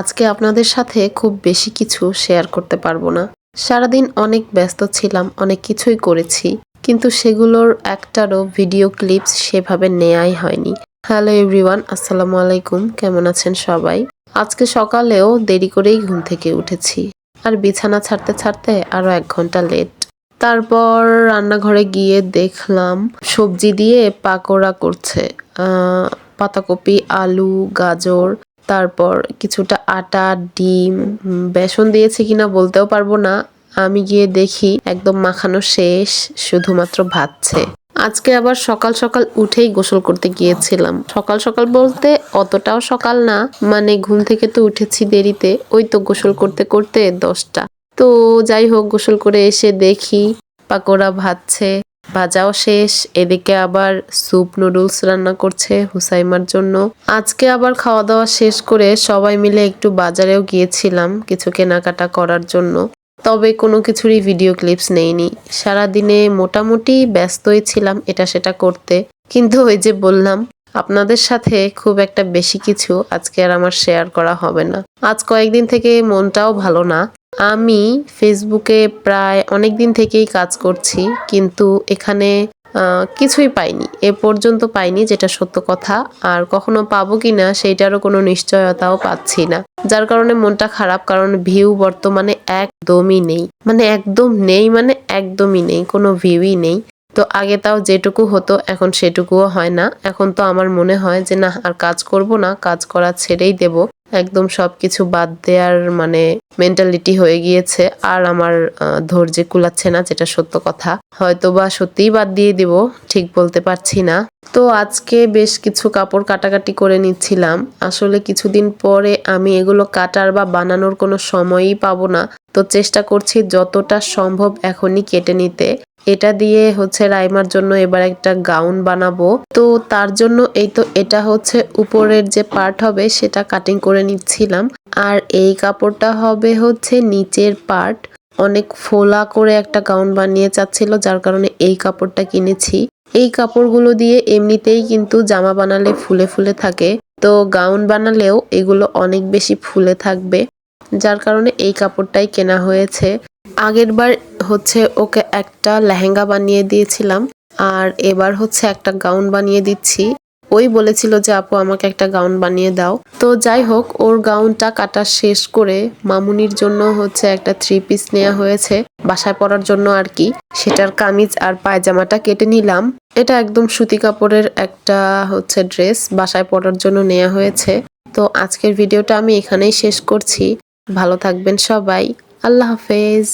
আজকে আপনাদের সাথে খুব বেশি কিছু শেয়ার করতে পারব না। সারাদিন অনেক ব্যস্ত ছিলাম, অনেক কিছুই করেছি, কিন্তু সেগুলোর একটারও ভিডিও ক্লিপস সেভাবে নেয়াই হয়নি। হ্যালো এভরিওয়ান আসসালামু আলাইকুম, কেমন আছেন সবাই? আজকে সকালেও দেরি করেই ঘুম থেকে উঠেছি, আর বিছানা ছাড়তে ছাড়তে আরও এক ঘণ্টা লেট তারপর রান্নাঘরে গিয়ে দেখলাম সবজি দিয়ে পাকোড়া করছে পাতাকপি, আলু, গাজর তারপর কিছুটা আটা, ডিম বেসন দিয়েছে কিনা বলতেও পারব না। আমি গিয়ে দেখি একদম মাখানো শেষ, শুধুমাত্র ভাতছে আজকে আবার সকাল সকাল উঠেই গোসল করতে গিয়েছিলাম। সকাল সকাল বলতে অতটাও সকাল না মানে ঘুম থেকে তো উঠেছি দেরিতে। ওই তো গোসল করতে করতে দশটা। তো যাই হোক, গোসল করে এসে দেখি পাকোড়া ভাজছে। ভাজাও শেষ, এদিকে আবার স্যুপ নুডলস রান্না করছে হুসাইমার জন্য। আজকে আবার খাওয়া দাওয়া শেষ করে সবাই মিলে একটু বাজারেও গিয়েছিলাম কিছু কেনাকাটা করার জন্য। তবে কোনো কিছুরই ভিডিও ক্লিপস নেইনি। সারাদিনে মোটামুটি ব্যস্তই ছিলাম এটা সেটা করতে। কিন্তু ওই যে বললাম, আপনাদের সাথে খুব একটা বেশি কিছু আজকে আর আমার শেয়ার করা হবে না। আজ কয়েকদিন থেকে মনটাও ভালো না। আমি ফেসবুকে প্রায় অনেক দিন থেকেই কাজ করছি, কিন্তু এখানে কিছুই পাইনি। এ পর্যন্ত পাইনি যেটা সত্য কথা, আর কখনো পাবো কিনা সেইটারও কোনো নিশ্চয়তাও পাচ্ছি না। যার কারণে মনটা খারাপ, কারণ ভিউ বর্তমানে একদমই নেই। মানে একদম নেই মানে একদমই নেই, কোনো ভিউই নেই। তো আগে তাও যেটুকু হতো, এখন সেটুকুও হয় না। এখন তো আমার মনে হয় যে, না, আর কাজ করব না, কাজ করা ছেড়েই দেব। একদম সবকিছু বাদ দেওয়ার মানে মেন্টালিটি হয়ে গিয়েছে। আর আমার ধৈর্যে কুলাচ্ছে না, যেটা সত্য কথা। হয়তো বা সত্যিই বাদ দিয়ে দিব, ঠিক বলতে পারছি না। তো আজকে বেশ কিছু কাপড় কাটাকাটি করে নিচ্ছিলাম। আসলে কিছুদিন পরে আমি এগুলো কাটার বা বানানোর কোনো সময়ই পাবো না। তো চেষ্টা করছি যতটা সম্ভব এখনই কেটে নিতে। এটা দিয়ে হচ্ছে রাইমার জন্য এবার একটা গাউন বানাবো। তো তার জন্য এই তো এটা হচ্ছে উপরের যে পার্ট হবে সেটা কাটিং করে নিচ্ছিলাম। আর এই কাপড়টা হবে হচ্ছে নিচের পার্ট। অনেক ফোলা করে একটা গাউন বানিয়ে চাচ্ছিল, যার কারণে এই কাপড়টা কিনেছি। এই কাপড়গুলো দিয়ে এমনিতেই কিন্তু জামা বানালে ফুলে ফুলে থাকে। তো গাউন বানালেও এগুলো অনেক বেশি ফুলে থাকবে, যার কারণে এই কাপড়টাই কেনা হয়েছে। আগের বার হচ্ছে ওকে একটা লেহেঙ্গা বানিয়ে দিয়েছিলাম, আর এবার হচ্ছে একটা গাউন বানিয়ে দিচ্ছি। ওই বলেছিল যে, আপু, আমাকে একটা গাউন বানিয়ে দাও। তো যাই হোক, ওর গাউনটা কাটা শেষ করে মামুনির জন্য হচ্ছে একটা থ্রি পিস নেওয়া হয়েছে, বাসায় পরার জন্য আর কি। সেটার কামিজ আর পায়জামাটা কেটে নিলাম। এটা একদম সুতি কাপড়ের একটা হচ্ছে ড্রেস, বাসায় পরার জন্য নেওয়া হয়েছে। তো আজকের ভিডিওটা আমি এখানেই শেষ করছি। ভালো থাকবেন সবাই। আল্লাহ হাফেজ।